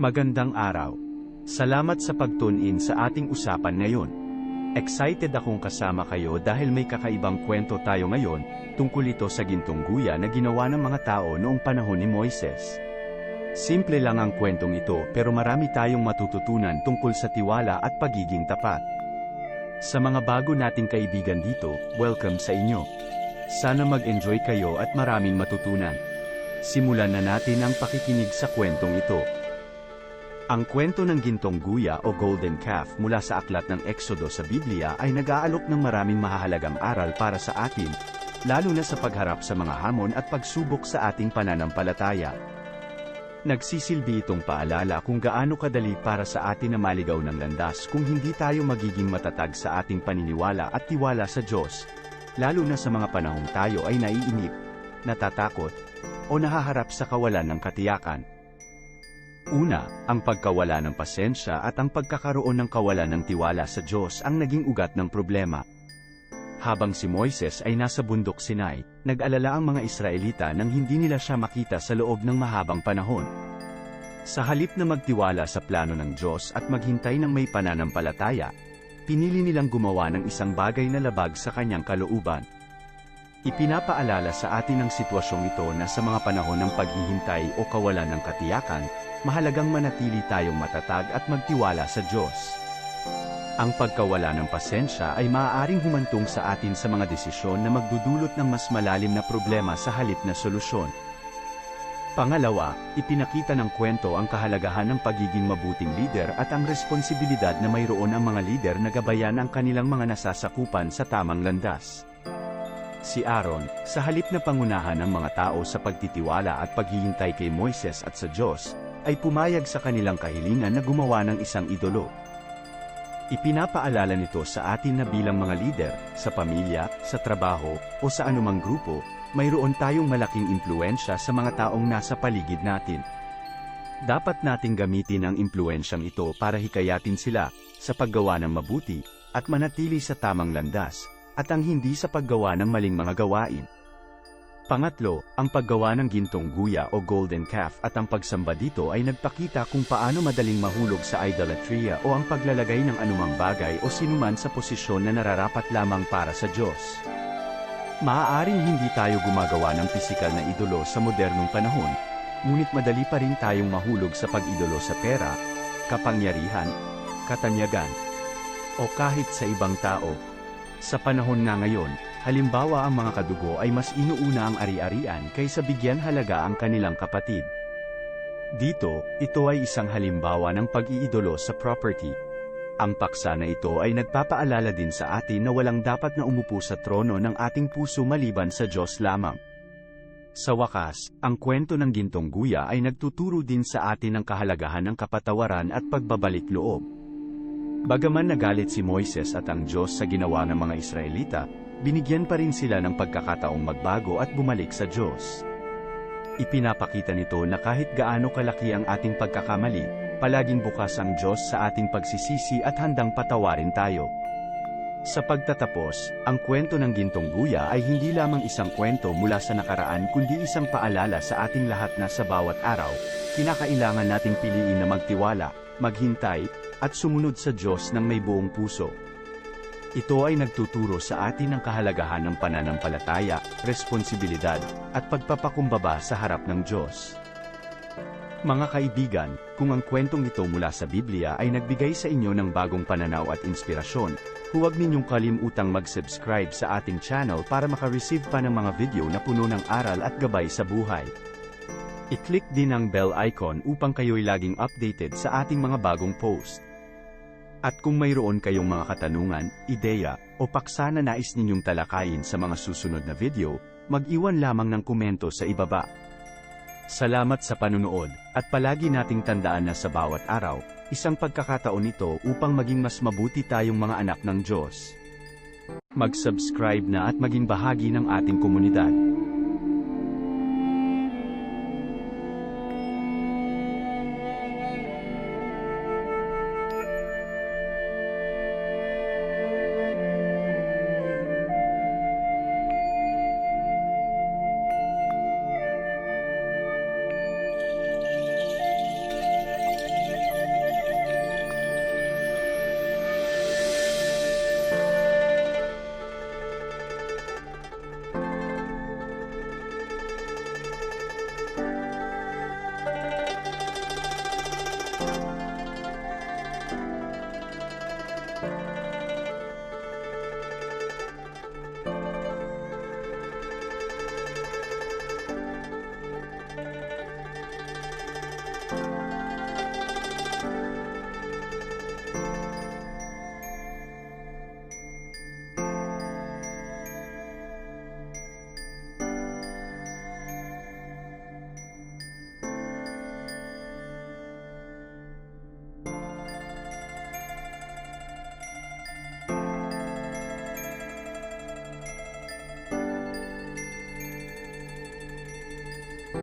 Magandang araw. Salamat sa pagtune-in sa ating usapan ngayon. Excited akong kasama kayo dahil may kakaibang kwento tayo ngayon, tungkol ito sa gintong guya na ginawa ng mga tao noong panahon ni Moises. Simple lang ang kwentong ito pero marami tayong matututunan tungkol sa tiwala at pagiging tapat. Sa mga bago nating kaibigan dito, welcome sa inyo. Sana mag-enjoy kayo at maraming matutunan. Simulan na natin ang pakikinig sa kwentong ito. Ang kwento ng gintong guya o golden calf mula sa aklat ng Exodo sa Biblia ay nag-aalok ng maraming mahahalagang aral para sa atin, lalo na sa pagharap sa mga hamon at pagsubok sa ating pananampalataya. Nagsisilbi itong paalala kung gaano kadali para sa atin na maligaw ng landas kung hindi tayo magiging matatag sa ating paniniwala at tiwala sa Diyos, lalo na sa mga panahong tayo ay naiinip, natatakot, o nahaharap sa kawalan ng katiyakan. Una, ang pagkawala ng pasensya at ang pagkakaroon ng kawalan ng tiwala sa Diyos ang naging ugat ng problema. Habang si Moises ay nasa bundok Sinai, nag-alala ang mga Israelita nang hindi nila siya makita sa loob ng mahabang panahon. Sa halip na magtiwala sa plano ng Diyos at maghintay ng may pananampalataya, pinili nilang gumawa ng isang bagay na labag sa kanyang kalooban. Ipinapaalala sa atin ang sitwasyong ito na sa mga panahon ng paghihintay o kawalan ng katiyakan, mahalagang manatili tayong matatag at magtiwala sa Diyos. Ang pagkawala ng pasensya ay maaaring humantong sa atin sa mga desisyon na magdudulot ng mas malalim na problema sa halip na solusyon. Pangalawa, ipinakita ng kwento ang kahalagahan ng pagiging mabuting lider at ang responsibilidad na mayroon ang mga lider na gabayan ang kanilang mga nasasakupan sa tamang landas. Si Aaron, sa halip na pangunahan ng mga tao sa pagtitiwala at paghihintay kay Moises at sa Diyos, ay pumayag sa kanilang kahilingan na gumawa ng isang idolo. Ipinapaalala nito sa atin na bilang mga lider, sa pamilya, sa trabaho, o sa anumang grupo, mayroon tayong malaking impluensya sa mga taong nasa paligid natin. Dapat nating gamitin ang impluensyang ito para hikayatin sila, sa paggawa ng mabuti, at manatili sa tamang landas, at ang hindi sa paggawa ng maling mga gawain. Pangatlo, ang paggawa ng gintong guya o golden calf at ang pagsamba dito ay nagpakita kung paano madaling mahulog sa idolatria o ang paglalagay ng anumang bagay o sinuman sa posisyon na nararapat lamang para sa Diyos. Maaaring hindi tayo gumagawa ng pisikal na idolo sa modernong panahon, ngunit madali pa rin tayong mahulog sa pag-idolo sa pera, kapangyarihan, katanyagan, o kahit sa ibang tao. Sa panahon nga ngayon, halimbawa ang mga kadugo ay mas inuuna ang ari-arian kaysa bigyan halaga ang kanilang kapatid. Dito, ito ay isang halimbawa ng pag-iidolo sa property. Ang paksa na ito ay nagpapaalala din sa atin na walang dapat na umupo sa trono ng ating puso maliban sa Diyos lamang. Sa wakas, ang kwento ng gintong guya ay nagtuturo din sa atin ng kahalagahan ng kapatawaran at pagbabalik loob. Bagaman nagalit si Moises at ang Diyos sa ginawa ng mga Israelita, binigyan pa rin sila ng pagkakataong magbago at bumalik sa Diyos. Ipinapakita nito na kahit gaano kalaki ang ating pagkakamali, palaging bukas ang Diyos sa ating pagsisisi at handang patawarin tayo. Sa pagtatapos, ang kwento ng gintong guya ay hindi lamang isang kwento mula sa nakaraan kundi isang paalala sa ating lahat na sa bawat araw, kinakailangan nating piliin na magtiwala, maghintay, at sumunod sa Diyos ng may buong puso. Ito ay nagtuturo sa atin ng kahalagahan ng pananampalataya, responsibilidad, at pagpapakumbaba sa harap ng Diyos. Mga kaibigan, kung ang kwentong ito mula sa Biblia ay nagbigay sa inyo ng bagong pananaw at inspirasyon, huwag ninyong kalimutang mag-subscribe sa ating channel para makareceive pa ng mga video na puno ng aral at gabay sa buhay. I-click din ang bell icon upang kayo'y laging updated sa ating mga bagong post. At kung mayroon kayong mga katanungan, ideya, o paksa na nais ninyong talakayin sa mga susunod na video, mag-iwan lamang ng komento sa ibaba. Salamat sa panunood, at palagi nating tandaan na sa bawat araw, isang pagkakataon ito upang maging mas mabuti tayong mga anak ng Diyos. Mag-subscribe na at maging bahagi ng ating komunidad.